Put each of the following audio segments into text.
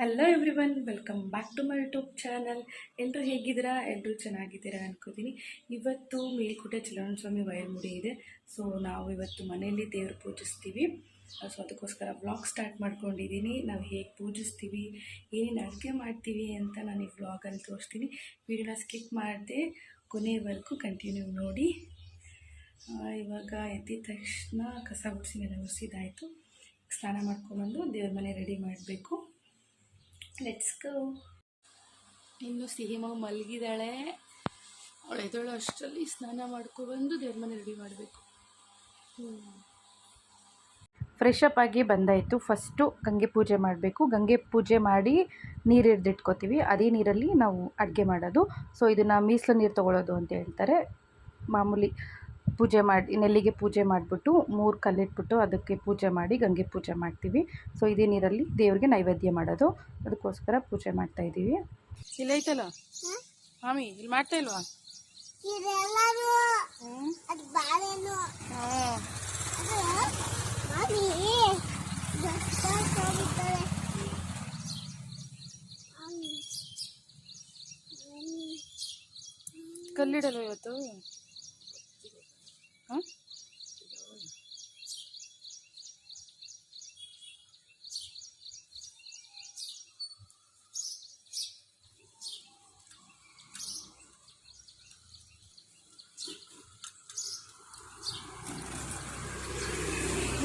Hello everyone welcome back to my YouTube channel ಎಲ್ಲರೂ ಹೇಗಿದ್ದೀರಾ? ಎಲ್ಲರೂ ಚೆನ್ನಾಗಿದ್ದೀರಾ ಅನ್ಕೋತೀನಿ. ಇವತ್ತು ಮೇಲ್ಕೋಟೆ ಚಲನ ಸ್ವಾಮಿ ವಯರ್ಮುಡಿ ಇದೆ. ಸೊ ನಾವು ಇವತ್ತು ಮನೆಯಲ್ಲಿ ದೇವ್ರು ಪೂಜಿಸ್ತೀವಿ. ಸೊ ಅದಕ್ಕೋಸ್ಕರ ವ್ಲಾಗ್ ಸ್ಟಾರ್ಟ್ ಮಾಡ್ಕೊಂಡಿದ್ದೀನಿ. ನಾವು ಹೇಗೆ ಪೂಜಿಸ್ತೀವಿ, ಏನೇನು ಅಡುಗೆ ಮಾಡ್ತೀವಿ ಅಂತ ನಾನು ಈ ವ್ಲಾಗಲ್ಲಿ ತೋರಿಸ್ತೀನಿ. ವಿಡಿಯೋನ ಸ್ಕಿಪ್ ಮಾಡಿದೆ ಕೊನೆಯವರೆಗೂ ಕಂಟಿನ್ಯೂ ನೋಡಿ. ಇವಾಗ ಎದ್ದಿದ ತಕ್ಷಣ ಕಸ ಗುಡಿಸಿ ನೆಲ ಒರೆಸಿದಾಯಿತು ಸ್ನಾನ ಮಾಡ್ಕೊಂಡ್ಬಂದು ದೇವ್ರ ಮನೆ ರೆಡಿ ಮಾಡಬೇಕು. ಲೆಟ್ಸ್ ಗೋ ಇನ್ನು ಸಿಹಿಮಗ ಮಲಗಿದಾಳೆ. ಅವಳು ಎದಳು ಅಷ್ಟರಲ್ಲಿ ಸ್ನಾನ ಮಾಡ್ಕೊಬಂದು ದೇವ್ರ ಮನೆ ರೆಡಿ ಮಾಡಬೇಕು. ಫ್ರೆಶ್ ಅಪ್ ಆಗಿ ಬಂದಾಯಿತು. ಫಸ್ಟು ಗಂಗೆ ಪೂಜೆ ಮಾಡಬೇಕು. ಗಂಗೆ ಪೂಜೆ ಮಾಡಿ ನೀರು ಹಿಡ್ದಿಟ್ಕೋತೀವಿ. ಅದೇ ನೀರಲ್ಲಿ ನಾವು ಅಡುಗೆ ಮಾಡೋದು. ಸೊ ಇದನ್ನು ಮೀಸಲು ನೀರು ತೊಗೊಳ್ಳೋದು ಅಂತ ಹೇಳ್ತಾರೆ. ಮಾಮೂಲಿ ಪೂಜೆ ಮಾಡಿ, ನೆಲ್ಲಿಗೆ ಪೂಜೆ ಮಾಡಿಬಿಟ್ಟು ಮೂರು ಕಲ್ಲಿಟ್ಬಿಟ್ಟು ಅದಕ್ಕೆ ಪೂಜೆ ಮಾಡಿ, ಗಂಗೆ ಪೂಜೆ ಮಾಡ್ತೀವಿ. ಸೊ ಇದೇ ನೀರಲ್ಲಿ ದೇವ್ರಿಗೆ ನೈವೇದ್ಯ ಮಾಡೋದು. ಅದಕ್ಕೋಸ್ಕರ ಪೂಜೆ ಮಾಡ್ತಾ ಇದ್ದೀವಿ. ಇಲ್ಲ ಐತಲ್ಲ? ಮಾಮಿ, ಇಲ್ಲಿ ಮಾಡ್ತಾ ಇಲ್ವಾ? ಕಲ್ಲಿಡಲ್ವ ಹ್ಞೂ ಅದು ಬಾಳೆಹಣ್ಣು ಹ್ಞೂ ಅದು ಮಾಮಿ ಹೋಗಿದ್ದಾರೆ ಕಲ್ಲಿಡಲ್ವ ಇವತ್ತು ಹಾಂ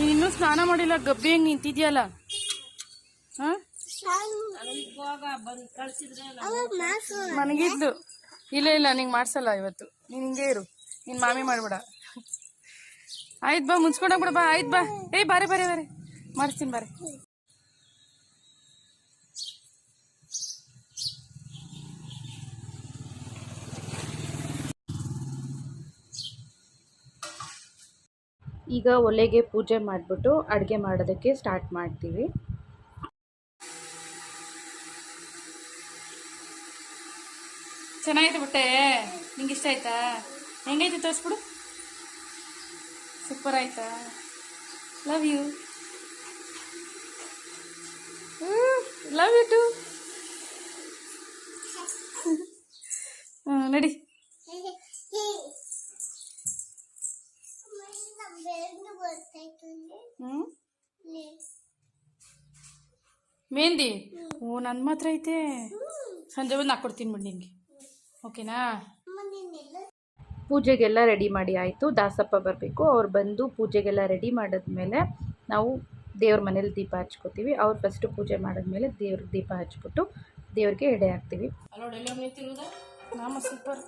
ಇನ್ನೂ ಸ್ನಾನ ಮಾಡಿಲ್ಲ ಗಬ್ಬಿ ಹೆಂಗ್ ನಿಂತಿದ್ಯಲ್ಲ? ನನಗಿದ್ದು ಇಲ್ಲ ಇಲ್ಲ ನಿಂಗೆ ಮಾಡ್ಸಲ್ಲ ಇವತ್ತು. ನೀನ್ ಹಿಂಗೆ ಇರು. ನಿನ್ನ ಮಾಮಿ ಮಾಡ್ಬೇಡ. ಆಯ್ತು ಬಾ ಮುನ್ಸ್ಕೊಂಡೋಗ್ಬಿಡ ಬಾ ಆಯ್ತು ಬಾ. ಏಯ್ ಬಾರಿ ಬಾರಿ ಬಾರಿ. ಮಾಡಿಸ್ತೀನಿ ಬಾರಿ. ಈಗ ಒಲೆಗೆ ಪೂಜೆ ಮಾಡಿಬಿಟ್ಟು ಅಡುಗೆ ಮಾಡೋದಕ್ಕೆ ಸ್ಟಾರ್ಟ್ ಮಾಡ್ತೀವಿ. ಚೆನ್ನಾಗಿದೆ ಬಟ್ಟೆ. ನಿಂಗೆ ಇಷ್ಟ ಆಯ್ತಾ? ಹೆಂಗೈತೆ ತೋರಿಸ್ಬಿಡು. ಸೂಪರ್ ಆಯ್ತಾ? Love you love you too ನಡಿ. ಮೆಹಂದಿ? ಓ ನನ್ನ ಮಾತ್ರ ಐತೆ. ಸಂಜೆ ಬಂದು ಹಾಕ್ಕೊಡ್ತೀನಿ ಬಿಡಿ ನಿಂಗೆ. ಓಕೆನಾ ಪೂಜೆಗೆಲ್ಲ ರೆಡಿ ಮಾಡಿ ಆಯಿತು. ದಾಸಪ್ಪ ಬರಬೇಕು. ಅವ್ರು ಬಂದು ಪೂಜೆಗೆಲ್ಲ ರೆಡಿ ಮಾಡಿದ್ಮೇಲೆ ನಾವು ದೇವ್ರ ಮನೇಲಿ ದೀಪ ಹಚ್ಕೋತೀವಿ. ಅವ್ರು ಫಸ್ಟು ಪೂಜೆ ಮಾಡಿದ್ಮೇಲೆ ದೇವ್ರಿಗೆ ದೀಪ ಹಚ್ಬಿಟ್ಟು ದೇವ್ರಿಗೆ ಎಡೆ ಹಾಕ್ತೀವಿ. ನಾಮ ಸೂಪರ್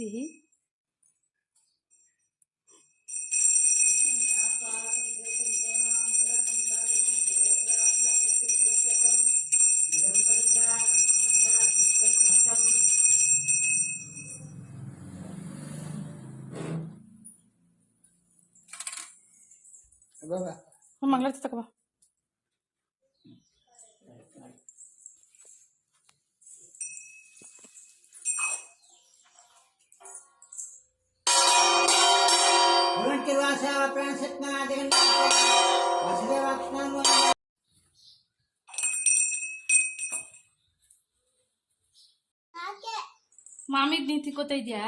ಸಿಹಿ ಹ್ಞೂ ಮಂಗಳಾರತಿ ತಗೋ ಬಾ ಮಾಮಿಗ್ ನೀ ತಿಕ್ಕೋತಾ ಇದ್ಯಾ?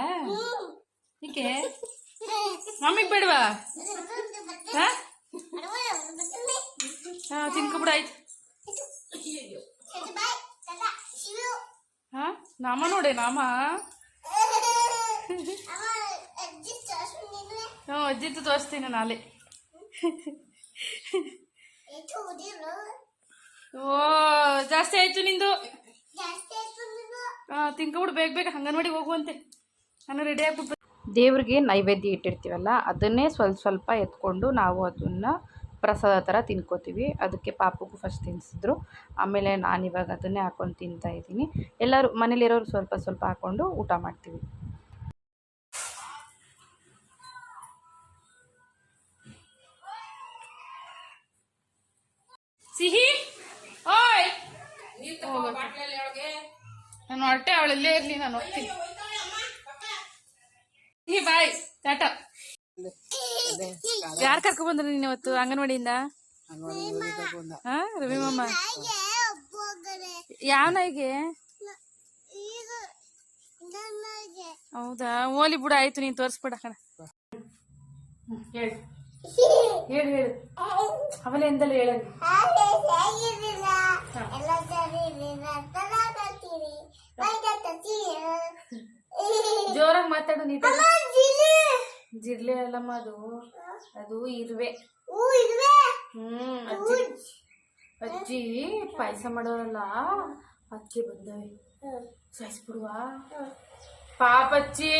ಏಕೆ ಮಮ್ಮಿಗೆ ಬೇಡವಾ? ಹಾ? ಹಾ ತಿನ್ಕೊಬಿಡ ಆಯ್ತು. ಹಾ ನಾಮ ನೋಡೆ ನಾಮ? ಹ್ಞೂ ಅಜ್ಜಿತ್ತು ತೋರಿಸ್ತೀನಿ ನಾಳೆ. ಓ ಜಾಸ್ತಿ ಆಯ್ತು ನಿಂದು? ನೀನು ತಿನ್ಕೊಬಿಡು ಬೇಗ ಬೇಗ ಹಂಗನವಾಡಿ ಹೋಗುವಂತೆ. ನಾನು ರೆಡಿ ಆಗ್ಬಿಟ್ಟು ದೇವ್ರಿಗೆ ನೈವೇದ್ಯ ಇಟ್ಟಿರ್ತೀವಲ್ಲ ಅದನ್ನೇ ಸ್ವಲ್ಪ ಸ್ವಲ್ಪ ಎತ್ಕೊಂಡು ನಾವು ಅದನ್ನು ಪ್ರಸಾದ ಥರ ತಿನ್ಕೋತೀವಿ. ಅದಕ್ಕೆ ಪಾಪಗೂ ಫಸ್ಟ್ ತಿನ್ನಿಸಿದ್ರು ಆಮೇಲೆ ನಾನು ಇವಾಗ ಅದನ್ನೇ ಹಾಕೊಂಡು ತಿಂತಾ ಇದ್ದೀನಿ. ಎಲ್ಲರೂ ಮನೇಲಿರೋರು ಸ್ವಲ್ಪ ಸ್ವಲ್ಪ ಹಾಕ್ಕೊಂಡು ಊಟ ಮಾಡ್ತೀವಿ. ಸಿಹಿ? ಓಯ್! ನಾನು ಹೊಟ್ಟೆ ಅವಳಲ್ಲೇ ಇರ್ಲಿ ನಾನು ಹೋಗ್ತೀನಿ. ಈ ಬಾಯ್ ಟಾಟಾ. ಯಾರು ಕರ್ಕೊ ಬಂದ್ರು ನೀನು ಇವತ್ತು ಅಂಗನವಾಡಿಯಿಂದ? ಹಾ ರವಿ ಮಾಮ. ಹಾಗೆ ಒಬ್ಬೊಬ್ಬರೇ ಯಾವ ನಾಯಿಗೆ? ಹೌದಾ ಓಲಿ ಬಿಡು ಆಯ್ತು ನೀನ್ ತೋರಿಸ್ಬಿಡ ಕಣ. ಹೇಳು ಹೇಳು ಹೇಳು. ಅವಲೇ ಎಂದಲೇ ಹೇಳಲಿ ಜೋರಾಗಿ ಮಾತಾಡು ನೀ ಜಿರ್ಲೆ ಅಲ್ಲಮ್ಮ ಅದು. ಅದು ಇರುವೆ. ಹ್ಮ್ ಅಜ್ಜಿ. ಅಜ್ಜಿ ಪಾಯಸ ಮಾಡೋರಲ್ಲ. ಅಜ್ಜಿ ಬಂದವೆ ಸಾಯಿಸ್ಬಿಡುವ. ಪಾಪ ಅಜ್ಜಿ.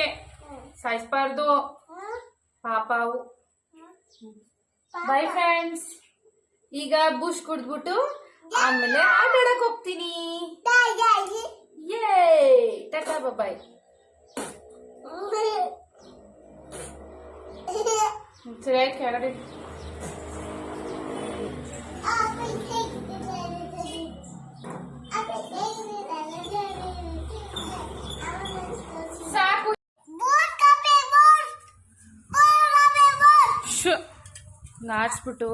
ಸಾಯಿಸ್ಬಾರ್ದು. ಪಾಪ ಅವು. ಬೈ ಫ್ರೆಂಡ್ಸ್ ಈಗ ಬುಷ್ ಕುಡ್ದ್ಬಿಟ್ಟು ಆಮೇಲೆ ಆಟ ಆಡಕ್ ಹೋಗ್ತೀನಿ. ಟಾಟಾ ಬಾಯ್ ಸರಿ ಆಯ್ತು ಕೆಳಗಡೆ ನಾಡ್ಸ್ಬಿಟ್ಟು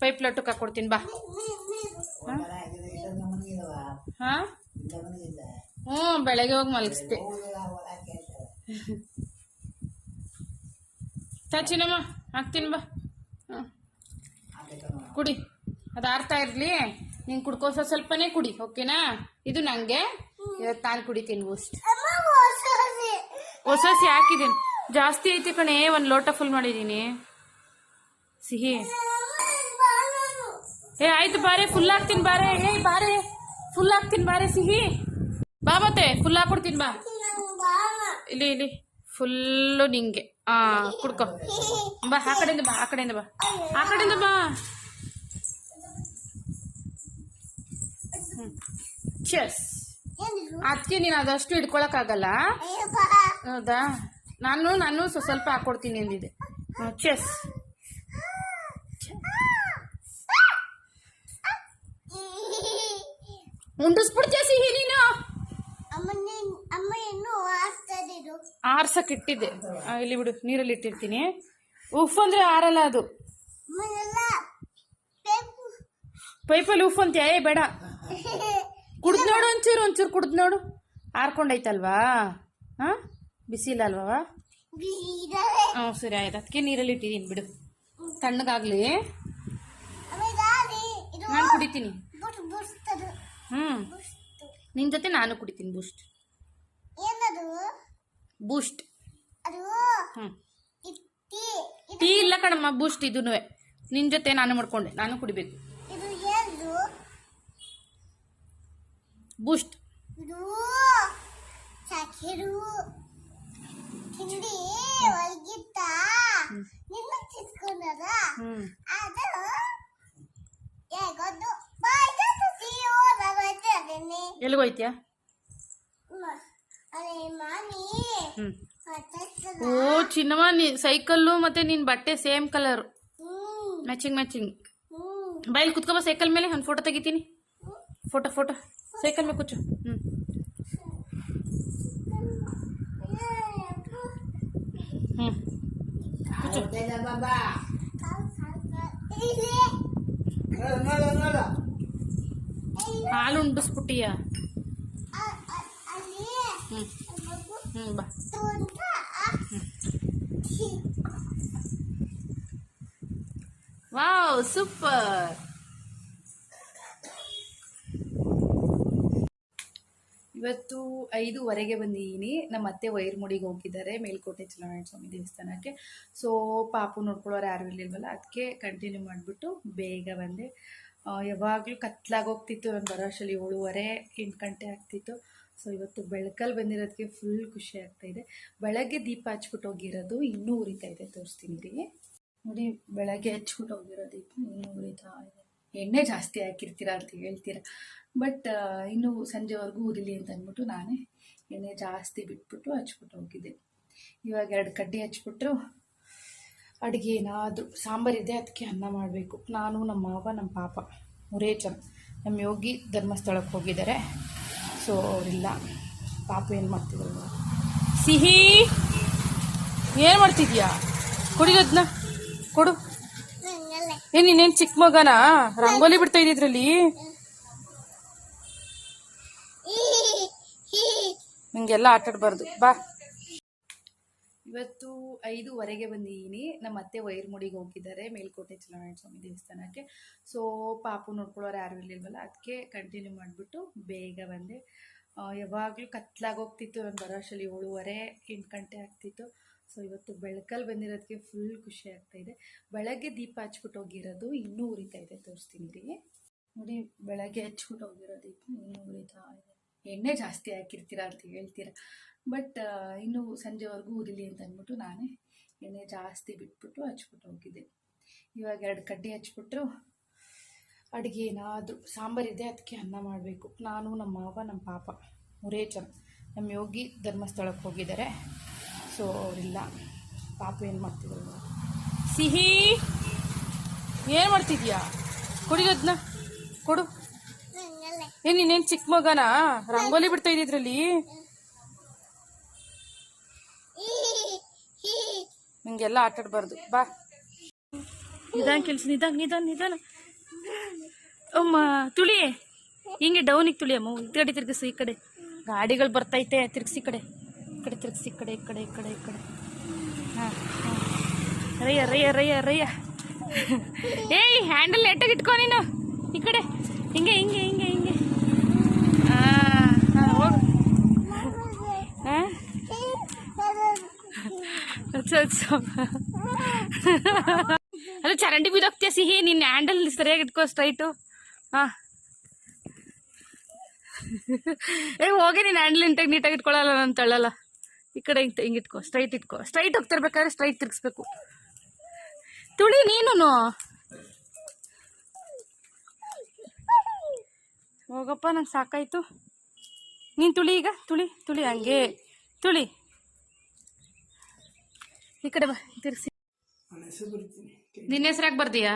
ಪೈಪ್ ಲಟ್ಟಕ್ಕೆ ಹಾಕೊಡ್ತೀನಿ ಬಾ. ಹಾ? ಹ್ಞೂ ಬೆಳಗ್ಗೆ ಹೋಗಿ ಮಲಗಿಸ್ತೆ. ತಚ್ಚಿನಮ್ಮ ಹಾಕ್ತೀನಿ ಬಾ. ಹಾಂ. ಕುಡಿ. ಅದು ಆರ್ತಾ ಇರಲಿ. ನೀನು ಕುಡ್ಕೋಸ ಸ್ವಲ್ಪನೇ ಕುಡಿ ಓಕೆನಾ? ಇದು ನನಗೆ ಇವತ್ತು ನಾನು ಕುಡಿತೀನಿ ಬೂಸ್ಟ್ ಹೊಸ ಹೊಸ ಹಾಕಿದ್ದೀನಿ. ಜಾಸ್ತಿ ಐತಿ ಕಣೆ ಒಂದು ಲೋಟ ಫುಲ್ ಮಾಡಿದ್ದೀನಿ ಸಿಹಿ. ಏ ಆಯ್ತು ಬಾರೆ ಫುಲ್ ಹಾಕ್ತೀನಿ ಬಾರೆ. ಏ ಬಾರೆ. ಫುಲ್ ಹಾಕ್ತೀನಿ ಬಾರೆ ಸಿಹಿ. ಬಾ ಮತ್ತೆ ಫುಲ್ ಹಾಕ್ಬಿಡ್ತೀನಿ ಬಾ. ಇಲ್ಲಿ ಇಲ್ಲಿ. ಫುಲ್ಲು ನಿಂಗೆ. ಆ ಕುಡ್ಕೊ. ಬಾ ಆ ಕಡೆಯಿಂದ ಬಾ ಆ ಕಡೆಯಿಂದ ಬಾ. ಆ ಕಡೆಯಿಂದ ಬಾ. ಚೆಸ್ ಅದಕ್ಕೆ ನೀನು ಅದಷ್ಟು ಹಿಡ್ಕೊಳಕ್ಕಾಗಲ್ಲ? ಹೌದಾ? ನಾನು ನಾನು ಸ್ವ- ಸ್ವಲ್ಪ ಹಾಕೊಡ್ತೀನಿ ಅಂದಿದ್ದೆ. ಚೆಸ್ ಉಂಡಿಸ್ಬಿಡ್ತೀಯ ಸಿಹಿ ನೀನು? ಅಮ್ಮ ಇನ್ನೂ ಆಡ್ತಾರಿರು ಆರ್ಸಕ್ ಇಟ್ಟಿದ್ದೆ ಇಲ್ಲಿ ಬಿಡು ನೀರಲ್ಲಿ ಇಟ್ಟಿರ್ತೀನಿ. ಉಫ್ ಅಂದ್ರೆ ಆರಲ್ಲ ಅದು. ಪೈಪಲ್ಲಿ ಉಫ್ ಅಂತ ಏ ಬೇಡ. ಕುಡ್ದು ನೋಡು ಒಂಚೂರು ಒಂಚೂರು ಕುಡ್ದು ನೋಡು. ಆರ್ಕೊಂಡೈತಲ್ವಾ? ಹಾಂ ಬಿಸಿ ಇಲ್ಲ ಅಲ್ವಾ ಹ್ಞೂ ಸರಿ ಆಯ್ತು. ಅದಕ್ಕೆ ನೀರಲ್ಲಿ ಇಟ್ಟಿದ್ದೀನಿ ಬಿಡು. ತಣ್ಣಗಾಗ್ಲಿ ಆಮೇಲೆ ದಾರಿ ಇದು ನಾನು ಕುಡಿತೀನಿ. ಹ್ಮ್. ನಿನ್ ಹ್ಞೂ ನಿನ್ನ ಜೊತೆ ನಾನು ಕುಡಿತೀನಿ ಬೂಸ್ಟ್. ಬೂಸ್ಟ್. ಅದು ಹ್ಞೂ ಟೀ. ಇಲ್ಲ ಕಣಮ್ಮ ಬೂಸ್ಟ್ ಇದೂ ನಿನ್ನ ಜೊತೆ ನಾನು ಮಾಡ್ಕೊಂಡೆ ನಾನು ಕುಡಿಬೇಕು. ಬೂಸ್ಟ್. ಇದು ಹ್ಮ್. ತಿಂಡಿ ಎಲ್ಲಿಗೋಯ್ತೀಯಾ ಅದೇ ಮಾಮಿ ಹ್ಞೂ ಮಾತಾಡ್ತದ ಓ ಚಿನ್ನಮ್ಮ ನೀ ಸೈಕಲ್ಲು ಮತ್ತೆ ನಿನ್ನ ಬಟ್ಟೆ same colour hmm matching matching hmm ಬೈಲ್ ಕುತ್ಕೊಬ ಸೈಕಲ್ ಮೇಲೆ ಒಂದು ಫೋಟೋ ತೆಗಿತೀನಿ ಫೋಟೋ ಫೋಟೋ ಸೈಕಲ್ ಮೇಲೆ ಕೂಚು ಹ್ಞೂ ಹ್ಞೂ ಕೂಚು ಹಾಲು ಉಂಡಿಸ್ಬಿಟ್ಟಿಯ ಹ್ಞೂ ಹ್ಞೂ ಬಾ ವಾವ್ ಸೂಪರ್ ಇವತ್ತು ಐದೂವರೆಗೆ ಬಂದಿದ್ದೀನಿ ನಮ್ಮ ಅತ್ತೆ ವೈರ್ಮುಡಿಗೆ ಹೋಗಿದ್ದಾರೆ. ಮೇಲ್ಕೋಟೆ ಚಲನಾರಾಯಣ ಸ್ವಾಮಿ ದೇವಸ್ಥಾನಕ್ಕೆ. ಸೊ ಪಾಪು ನೋಡ್ಕೊಳ್ಳೋರು ಯಾರು ಇರಲಿಲ್ವಲ್ಲ ಅದಕ್ಕೆ ಕಂಟಿನ್ಯೂ ಮಾಡಿಬಿಟ್ಟು ಬೇಗ ಬಂದೆ. ಯಾವಾಗಲೂ ಕತ್ಲಾಗಿ ಹೋಗ್ತಿತ್ತು. ನಾನು ಬರೋ ಏಳುವರೆ, ಎಂಟು ಗಂಟೆ ಆಗ್ತಿತ್ತು. ಸೊ ಇವತ್ತು ಬೆಳಕಲ್ಲಿ ಬಂದಿರೋದಕ್ಕೆ ಫುಲ್ ಖುಷಿ ಆಗ್ತಾ ಇದೆ. ಬೆಳಗ್ಗೆ ದೀಪ ಹಚ್ಬಿಟ್ಟು ಹೋಗಿರೋದು ಇನ್ನೂ ಉರಿತಾ ಇದೆ. ತೋರಿಸ್ತೀನಿ ನೋಡಿ, ಬೆಳಗ್ಗೆ ಹಚ್ಬಿಟ್ಟು ಹೋಗಿರೋ ದೀಪ ಇನ್ನೂ ಉರಿತಾ ಇದೆ. ಎಣ್ಣೆ ಜಾಸ್ತಿ ಹಾಕಿರ್ತೀರ ಅಂತ ಹೇಳ್ತೀರ. ಬಟ್ ಇನ್ನೂ ಸಂಜೆವರೆಗೂ ಉರಿಲಿ ಅಂತ ಅಂದ್ಬಿಟ್ಟು ನಾನೇ ಎಣ್ಣೆ ಜಾಸ್ತಿ ಬಿಟ್ಬಿಟ್ಟು ಹಚ್ಬಿಟ್ಟು ಹೋಗಿದ್ದೆ. ಇವಾಗ ಎರಡು ಕಡ್ಡಿ ಹಚ್ಬಿಟ್ರು. ಅಡುಗೆ ಏನಾದರೂ ಸಾಂಬಾರಿದೆ ಅದಕ್ಕೆ ಅನ್ನ ಮಾಡಬೇಕು. ನಾನು, ನಮ್ಮ ಮಾವ, ನಮ್ಮ ಪಾಪ ಮೂರೇ ಜನ ನಮ್ಮ ಯೋಗಿ ಧರ್ಮಸ್ಥಳಕ್ಕೆ ಹೋಗಿದ್ದಾರೆ. ಸೊ ಅವರಿಲ್ಲ. ಪಾಪ ಏನು ಮಾಡ್ತಿದ್ರು ಸಿಹಿ! ಏನು ಮಾಡ್ತಿದ್ಯಾ? ಕುಡಿಯೋದನ್ನ ಕೊಡು. ಏನ್ ನೀನೇನ್ ಚಿಕ್ಕ ಮಗನಾ? ರಂಗೋಲಿ ಬಿಡ್ತಾ ಇದ್ರಲ್ಲಿ ನಿಂಗೆಲ್ಲ ಆಟ ಆಡ್ಬಾರ್ದು ಬಾ. ಇವತ್ತು ಐದೂವರೆಗೆ ಬಂದಿದ್ದೀನಿ ನಮ್ಮ ಅತ್ತೆ ವೈರ್ಮುಡಿಗೆ ಹೋಗಿದ್ದಾರೆ. ಮೇಲ್ಕೋಟೆ ಚಲನಾರಾಯಣ ಸ್ವಾಮಿ ದೇವಸ್ಥಾನಕ್ಕೆ. ಸೊ ಪಾಪು ನೋಡ್ಕೊಳ್ಳೋರು ಯಾರು ಇರಲಿಲ್ವಲ್ಲ ಅದಕ್ಕೆ ಕಂಟಿನ್ಯೂ ಮಾಡಿಬಿಟ್ಟು ಬೇಗ ಬಂದೆ. ಯಾವಾಗಲೂ ಕತ್ಲಾಗೋಗ್ತಿತ್ತು ನಾನು ಬರೋಷಲ್ಲಿ ಏಳುವರೆ, ಎಂಟು ಗಂಟೆ ಆಗ್ತಿತ್ತು. ಸೊ ಇವತ್ತು ಬೆಳಕಲ್ಲಿ ಬಂದಿರೋದಕ್ಕೆ ಫುಲ್ ಖುಷಿ ಆಗ್ತಾ ಇದೆ. ಬೆಳಗ್ಗೆ ದೀಪ ಹಚ್ಬಿಟ್ಟು ಹೋಗಿರೋದು ಇನ್ನೂ ಉರಿತಾ ಇದೆ. ತೋರಿಸ್ತೀನಿ ರೀ ನೋಡಿ, ಬೆಳಗ್ಗೆ ಹಚ್ಬಿಟ್ಟು ಹೋಗಿರೋ ದೀಪ ಇನ್ನೂ ಉರಿತಾ ಇದೆ. ಎಣ್ಣೆ ಜಾಸ್ತಿ ಹಾಕಿರ್ತೀರ ಅಂತ ಹೇಳ್ತೀರಾ. ಬಟ್ ಇನ್ನೂ ಸಂಜೆವರೆಗೂ ಉರಿಲಿ ಅಂತ ಅಂದ್ಬಿಟ್ಟು ನಾನೇ ಎಣ್ಣೆ ಜಾಸ್ತಿ ಬಿಟ್ಬಿಟ್ಟು ಹಚ್ಬಿಟ್ಟು ಹೋಗಿದ್ದೆ. ಇವಾಗ ಎರಡು ಕಡ್ಡಿ ಹಚ್ಬಿಟ್ರು. ಅಡುಗೆ ಏನಾದರೂ ಸಾಂಬಾರಿದೆ ಅದಕ್ಕೆ ಅನ್ನ ಮಾಡಬೇಕು. ನಾನು ನಮ್ಮ ಮಾವ ನಮ್ಮ ಪಾಪ ಮೂರೇ ಜನ ನಮ್ಮ ಯೋಗಿ ಧರ್ಮಸ್ಥಳಕ್ಕೆ ಹೋಗಿದ್ದಾರೆ. ಸೊ ಅವರಿಲ್ಲ. ಪಾಪ ಏನು ಮಾಡ್ತಿದ್ರು ಸಿಹಿ, ಏನು ಮಾಡ್ತಿದ್ಯಾ? ಕುಡಿಯೋದನ್ನ ಕೊಡು. ಏನು ನೀನೇನು ನೀನೇನ್ ಚಿಕ್ಕ ಮಗನಾ? ರಂಗೋಲಿ ಬಿಡ್ತಾ ಇದ್ರಲ್ಲಿ. ಆಟ ಆಡ್ಬಾರ್ದು. ಬಾ. ನಿಧಾನ ಕೆಲಸ, ನಿಧಾನ ನಿಧಾನ ನಿಧಾನ. ಅಮ್ಮ, ತುಳಿ. ಹಿಂಗೆ ಡೌನಿಗೆ ತುಳಿಯಮ್ಮ ಈ ಕಡೆ ತಿರ್ಗಿಸು ಈ ಕಡೆ. ಗಾಡಿಗಳು ಬರ್ತೈತೆ ತಿರ್ಗಿಸಿ ಕಡೆ. ಕಡೆ ತಿರ್ಗಿಸಿ, ಈ ಕಡೆ ಈ ಕಡೆ ಈ ಕಡೆ ಈ ಕಡೆ. ಹಾಂ ಹಾಂ. ರಯ್ಯ ರಯ್ಯ ರಯ್ಯ ರಯ್ಯ. ಏಯ್, ಹ್ಯಾಂಡಲ್ ಲೇಟಾಗಿ ಇಟ್ಕೊ ನೀನು. ಈ ಕಡೆ. ಹಿಂಗೆ ಹಿಂಗೆ ಹಿಂಗೆ ಹಿಂಗೆ. ಹಾಂ ಹಾಂ? ಅದು ಚರಂಡಿ ಬಿದ್ದೋಗ್ತೀಯ ಸಿಹಿ? ನಿನ್ನ ಹ್ಯಾಂಡಲ್ ಸರಿಯಾಗಿ ಇಟ್ಕೋ ಸ್ಟ್ರೈಟು. ಹಾಂ. ಏ, ಹೋಗಿ ನೀನು ಹ್ಯಾಂಡಲ್ ಇಂಟಾಗಿ ನೀಟಾಗಿ ಇಟ್ಕೊಳ್ಳಲ್ಲ ನಾನು ತಳ್ಳಲ್ಲ. ಈ ಕಡೆ ಹಿಂಗೆ ಹಿಂಗೆ ಇಟ್ಕೋ ಸ್ಟ್ರೈಟ್ ಇಟ್ಕೋ. Straight ಹೋಗ್ತಿರ್ಬೇಕಾದ್ರೆ straight ತಿರ್ಗಿಸ್ಬೇಕು. ತುಳಿ ನೀನು ಹೋಗಪ್ಪ ನಂಗೆ ಸಾಕಾಯಿತು. ನೀನು ತುಳಿ ಈಗ? ತುಳಿ ತುಳಿ ಹಂಗೆ. ತುಳಿ. ಈ ಕಡೆ ಬಾ ತಿರ್ಸಿ ನಿನ್ನ ಹೆಸ್ರಾಗ ಬರ್ದಿಯಾ?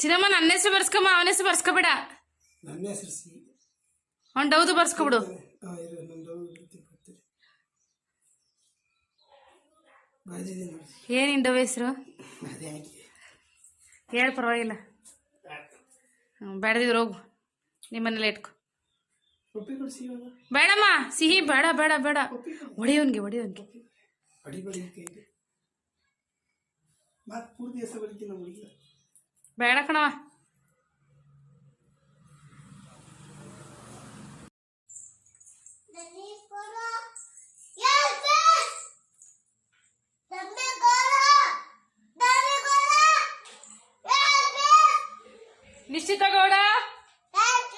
ಚಿನ್ನಮ್ಮ ನನ್ನ ಹೆಸರು ಬರ್ಸ್ಕಮ್ಮ ಅವನ ಹೆಸರು ಬರ್ಸ್ಕೊಬೇಡ. ನನ್ನ ಹೆಸರು ಅವ್ನು ಡೌದು ಬರ್ಸ್ಕೊಬಿಡು. ಏನಿನ್ ಡವ್ ಹೆಸರು? ಹೇಳ ಪರವಾಗಿಲ್ಲ. ಹ್ಞೂ ಬೇಡದಿದ್ರು ಹೋಗು. ನಿಮ್ಮನೇಲೆ ಇಟ್ಕೊ. ಬೇಡಮ್ಮ ಸಿಹಿ ಬೇಡ ಬೇಡ ಬೇಡ. ಹೊಡಿಯೋನ್ಗೆ ಹೊಡಿಯೋನ್ಗೆ ಬರೀತೀನಿ ಹುಡುಗಿ ಬೇಡ ಕಣವ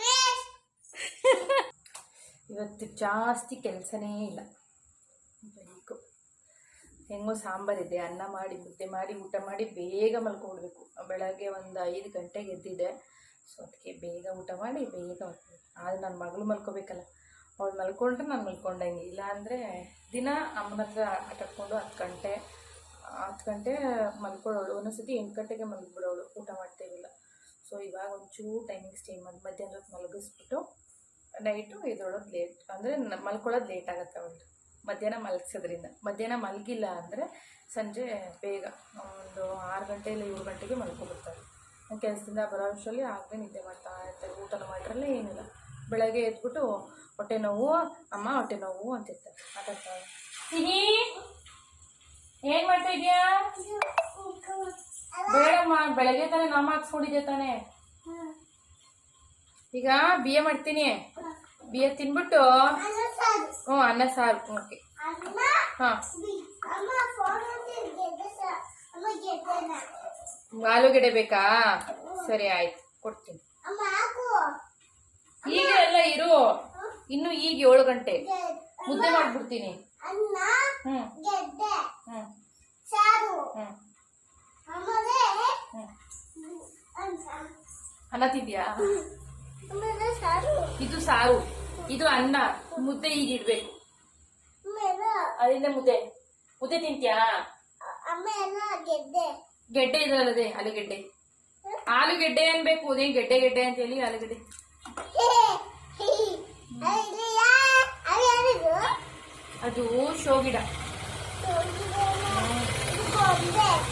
yes. ಇವತ್ತು ಜಾಸ್ತಿ ಕೆಲಸನೇ ಇಲ್ಲ. ಬೇಕು ಹೆಂಗೋ ಸಾಂಬಾರಿದೆ ಅನ್ನ ಮಾಡಿ ಮುದ್ದೆ ಮಾಡಿ ಊಟ ಮಾಡಿ ಬೇಗ ಮಲ್ಕೊಡ್ಬೇಕು ಬೆಳಗ್ಗೆ ಒಂದು ಐದು ಗಂಟೆಗೆ ಎದ್ದಿದೆ. ಸೊ ಅದಕ್ಕೆ ಬೇಗ ಊಟ ಮಾಡಿ ಬೇಗ ಮಲ್ಕೊಬೇಕು. ಆದರೆ ನನ್ನ ಮಗಳು ಮಲ್ಕೋಬೇಕಲ್ಲ. ಅವಳು ಮಲ್ಕೊಂಡ್ರೆ ನಾನು ಮಲ್ಕೊಂಡಂಗೆ. ಇಲ್ಲ ಅಂದರೆ ದಿನ ಅಮ್ಮನ ಹತ್ರ ಆಟಾಡ್ಕೊಂಡು ಹತ್ತು ಗಂಟೆ ಹತ್ತು ಗಂಟೆ ಮಲ್ಕೊಳ್ಳೋಳು. ಒಂದೊಂದ್ಸತಿ ಎಂಟು ಗಂಟೆಗೆ ಮಲ್ಬಿಡೋಳು ಊಟ ಮಾಡ್ತೇವಿಲ್ಲ ಸೊ ಇವಾಗ ಒಂಚೂರು ಟೈಮಿಂಗ್ಸ್ ಚೇಂಜ್ ಮಾಡಿ ಮಧ್ಯಾಹ್ನ ಹೊತ್ತು ಮಲಗಿಸ್ಬಿಟ್ಟು ನೈಟು ಇದೊಳಗೆ ಲೇಟ್ ಅಂದರೆ ಮಲ್ಕೊಳ್ಳೋದು ಲೇಟ್ ಆಗುತ್ತೆ ಅವಳು. ಮಧ್ಯಾಹ್ನ ಮಲಗಿಸೋದ್ರಿಂದ. ಮಧ್ಯಾಹ್ನ ಮಲಗಿಲ್ಲ ಅಂದರೆ ಸಂಜೆ ಬೇಗ, ಒಂದು ಆರು ಗಂಟೆ ಇಲ್ಲ ಏಳು ಗಂಟೆಗೆ ಮಲ್ಕೊಬಿಡ್ತಾರೆ. ಕೆಲಸದಿಂದ ಬರೋ ಅಷ್ಟರಲ್ಲಿ ಆಗಲೇ ನಿದ್ದೆ ಮಾಡ್ತಾ ಇರ್ತಾರೆ. ಊಟನ ಮಾಡಿರಲ್ಲ ಏನಿಲ್ಲ. ಬೆಳಗ್ಗೆ ಎದ್ಬಿಟ್ಟು ಹೊಟ್ಟೆ ನೋವು ಅಮ್ಮ ಹೊಟ್ಟೆ ನೋವು ಅಂತಿರ್ತಾರೆ. ಮಾತಾಡ್ತಾರೆ. ಸಿಹಿ ಏನ್ ಮಾಡ್ತಾ ಇದೀಯಾ? ಬೇಡಮ್ಮ ಬೆಳಗ್ಗೆ ತಾನೆ ನಾಮ ಹಾಕ್ಸ್ಕೊಂಡಿದ್ದೆ ತಾನೆ. ಈಗ ಬಿ ಎ ಮಾಡ್ತೀನಿ. ಬಿಎ ತಿನ್ಬಿಟ್ಟು ಅನ್ನ ಸಾರು ಹ್ಞೂ ಅನ್ನ ಸಾರು. ಓಕೆ. ಹಾಂ. ಆಲೂಗಡ್ಡೆ ಬೇಕಾ? ಸರಿ ಆಯ್ತು. ಕೊಡ್ತೀನಿ. ಈಗ ಎಲ್ಲ ಇರು. ಇನ್ನು ಈಗ ಏಳು ಗಂಟೆ. ಮುದ್ದೆ ಮಾಡ್ಬಿಡ್ತೀನಿ. ಅನ್ನ ಇದು ಸಾರು. ಇದು ಅನ್ನ. ಮುದ್ದೆ ಈಗ ಇಡ್ಬೇಕು. ಅಲ್ಲಿಂದ ಮುದ್ದೆ. ಮುದ್ದೆ ತಿಂತ್ಯಾ? ಗೆಡ್ಡೆ. ಇದಲ್ಲದೆ ಆಲೂಗೆಡ್ಡೆ. ಆಲೂಗೆಡ್ಡೆ ಅನ್ಬೇಕು ಅದೇ ಗೆಡ್ಡೆ ಗೆಡ್ಡೆ ಅಂತ ಹೇಳಿ ಆಲೂಗೆಡ್ಡೆ ಹೇ ಹೇ ಅಲ್ಲಿ ಯಾ ಅಲ್ಲಿ ಯಾರಿದು ಅದು ಶೋ ಗಿಡ.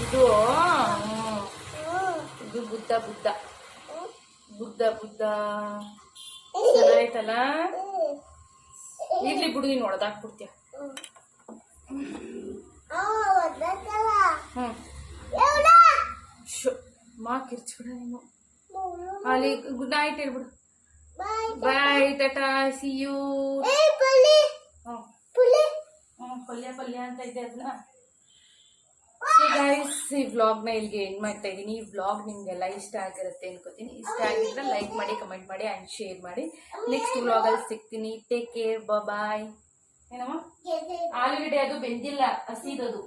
ಇದು ಇದು ಬುದ್ಧ ಬುದ್ಧ. ಬುದ್ಧ ಬುದ್ಧ. ಚೆನ್ನಾಯ್ತಲ್ಲ ಇರ್ಲಿ ಬಿಡು ನೀನು ಹೊಡೆದಾಕ್ಬಿಡ್ತೀಯ ಶೋ ಮಾ ಕಿರ್ಚ್ಬಿಡ ನೀನು. ಅಲ್ಲಿ ಗುಡ್ ನೈಟ್ ಹೇಳ್ಬಿಡು. ಬಾಯ್. ಟಾಟಾ. ಸಿ ಯು ಏ ಪುಲಿ ಹ್ಮ್ ಪುಲಿ ಹ್ಮ್, ಪಲ್ಯ ಪಲ್ಯ ಅಂತ ಇದೆ ಅದನ್ನ ಗೈಸ್ ಈ ವ್ಲಾಗ್ನ ಇಲ್ಲಿಗೆ ಎಂಡ್ ಮಾಡ್ತಾ ಇದ್ದೀನಿ. ಈ ವ್ಲಾಗ್ ನಿಮ್ಗೆಲ್ಲ ಇಷ್ಟ ಆಗಿರುತ್ತೆ ಅನ್ಕೋತೀನಿ. ಇಷ್ಟ ಆಗಿದ್ರೆ ಲೈಕ್ ಮಾಡಿ ಕಮೆಂಟ್ ಮಾಡಿ ಆ್ಯಂಡ್ ಶೇರ್ ಮಾಡಿ. ನೆಕ್ಸ್ಟ್ ವ್ಲಾಗಲ್ಲಿ ಸಿಗ್ತೀನಿ. ಟೇಕ್ ಕೇರ್ ಬಾಯ್ ಏನಮ್ಮ? ಆಲೂಗಡ್ಡೆ ಅದು ಬೆಂದಿಲ್ಲ ಹಸಿದದು.